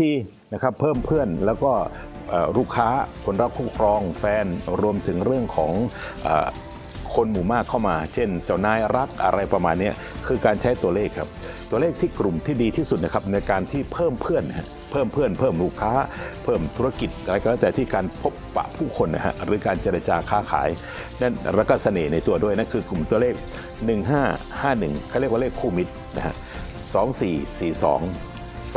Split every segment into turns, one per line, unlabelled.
ธีนะครับเพิ่มเพื่อนแล้วก็ลูกค้าคนรักคู่ครองแฟนรวมถึงเรื่องของอคนหมู่มากเข้ามา เช่น เจ้านายรักอะไรประมาณนี้คือการใช้ตัวเลขครับ ตัวเลขที่กลุ่มที่ดีที่สุดนะครับในการที่เพิ่มเพื่อนเพิ่มเพื่อนเพิ่มลูกค้า เพิ่มธุรกิจอะไรก็แล้วแต่ที่การพบปะผู้คนนะฮะหรือการเจรจาค้าขายนั่นแล้วก็เสน่ห์ในตัวด้วยนั่นคือกลุ่มตัวเลข 1551เขาเรียกว่าเลขคู่มิตรนะฮะ2442 3663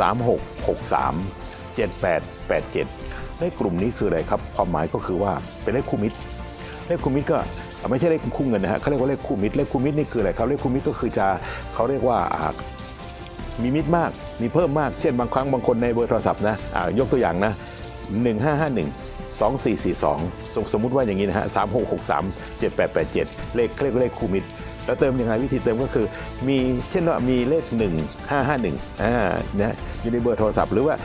7887ในกลุ่มนี้คืออะไรครับ ความหมายก็คือว่าเป็นเลขคู่มิตร เลขคู่มิตรก็ไม่ใช่เลขคู่เงินนะฮะเขาเรียกว่าเลขคู่มิตร เลขคู่มิตรนี่คืออะไรครับ เลขคู่มิตรก็คือจะเขาเรียกว่ามีมิตรมาก มีเพิ่มมาก เช่นบางครั้งบางคนในเบอร์โทรศัพท์นะอ่ายกตัวอย่างนะ 1551 2442 สมสมมุติว่าอย่างนี้นะฮะ 3663 7887 เลขเรียกเลขคู่มิตร เราเติมยังไงวิธีเติมก็คือ มีเช่นว่ามีเลข 1551อ่านะอยู่ในเบอร์โทรศัพท์หรือว่า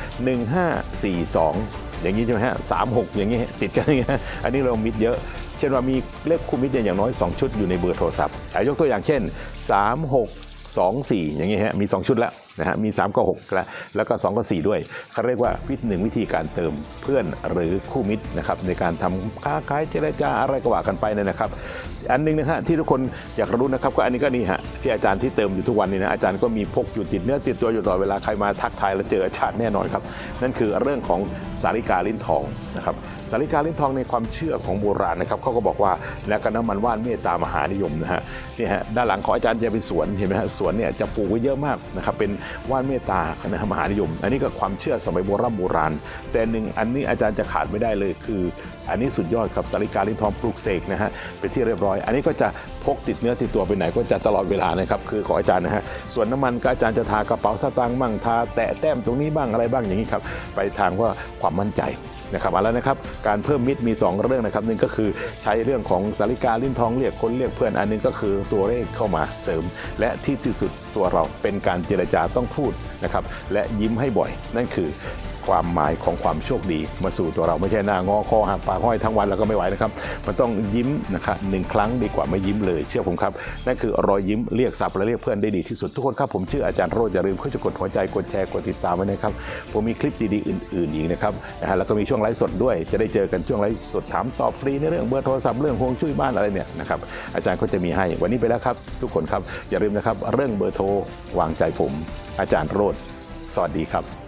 1542 อย่างนี้ใช่ไหมฮะ36 อย่างนี้ติดกันอย่างเงี้ยอันนี้เรามิดเยอะเช่นว่ามีเลขคู่มิตรเนี่ยอย่างน้อย 2 ชุดอยู่ในเบอร์โทรศัพท์อะยกตัวอย่างเช่น 36 2 4 อย่างนี้ยฮะมี 2 ชุดแล้วนะฮะมี 3 ก็6แล้วแล้วก็ 2 ก็ 4 ด้วยเขาเรียกว่าวิธีหนึ่งวิธีการเติมเพื่อนหรือคู่มิตรนะครับในการทำค้าขายเจรจาอะไรก็ว่ากันไปเนี่ยนะครับ อันหนึงนะฮะที่ทุกคนอยากรู้นะครับก็อันนี้ก็นี่ฮะที่อาจารย์ที่เติมอยู่ทุกวันนี้นะอาจารย์ก็มีพกอยู่ติดเนื้อติดตัวอยู่ตลอดเวลาใครมาทักทายแล้วเจออาจารย์แน่นอนครับนั่นคือเรื่องของสาริกาลิ้นทองนะครับ สาริกาลิ้นทองในความเชื่อของโบราณนะครับเขาก็บอกว่าแล้วก็น้ำมันว่านเมตตามหานิยมนะฮะนี่ฮะด้านหลังของอาจารย์จะเป็นสวนเห็นไหมฮะสวนเนี่ยจะปลูกไว้เยอะมากนะครับเป็นว่านเมตตานะมหานิยม อันนี้ก็ความเชื่อสมัยโบราณโบราณ แต่หนึ่งอันนี้อาจารย์จะขาดไม่ได้เลยคือ อันนี้สุดยอดครับสาริกาลิ้นทองปลูกเสกนะฮะเป็นที่เรียบร้อย อันนี้ก็จะพกติดเนื้อติดตัวไปไหนก็จะตลอดเวลานะครับคือของอาจารย์นะฮะส่วนน้ำมันก็อาจารย์จะทากระเป๋าสตางค์บ้างทาแตะแต้มตรงนี้บ้างอะไรบ้างอย่างนี้ครับไปทางว่าความมั่นใจ นะครับเอาแล้วนะครับการเพิ่มมิตรมี 2 เรื่องนะครับหนึ่งก็คือใช้เรื่องของสาริกาลิ้นทองเรียกคนเรียกเพื่อนอันหนึงก็คือตัวเลขเข้ามาเสริม และที่สุดตัวเราเป็นการเจรจาต้องพูดนะครับและยิ้มให้บ่อย นั่นคือความหมายของความโชคดีมาสู่ตัวเราไม่ใช่หน้างอคอหักปากห้อยทั้งวันแล้วก็ไม่ไหวนะครับ มันต้องยิ้มนะครับหนึ่งครั้งดีกว่าไม่ยิ้มเลย เชื่อผมครับ นั่นคือรอยยิ้มเรียกทรัพย์และเรียกเพื่อนได้ดีที่สุดทุกคนครับ ผมชื่ออาจารย์โรจน์อย่าลืมเข้าจะกดหัวใจกดแชร์กดติดตามไว้นะครับ ผมมีคลิปดีๆอื่น ๆ อีกนะครับนะฮะแล้วก็มีช่วงไลฟ์สดด้วย จะได้เจอกันช่วงไลฟ์สดถามตอบฟรีในเรื่องเบอร์โทรศัพท์เรื่องฮวงช่วยบ้านอะไรเนี่ยนะครับอาจารย์ก็จะมีให้วันนี้ไปแล้วครับ ทุกคนครับอย่าลืมนะครับเรื่องเบอร์โทรวางใจผม อาจารย์โรจน์สวัสดีครับ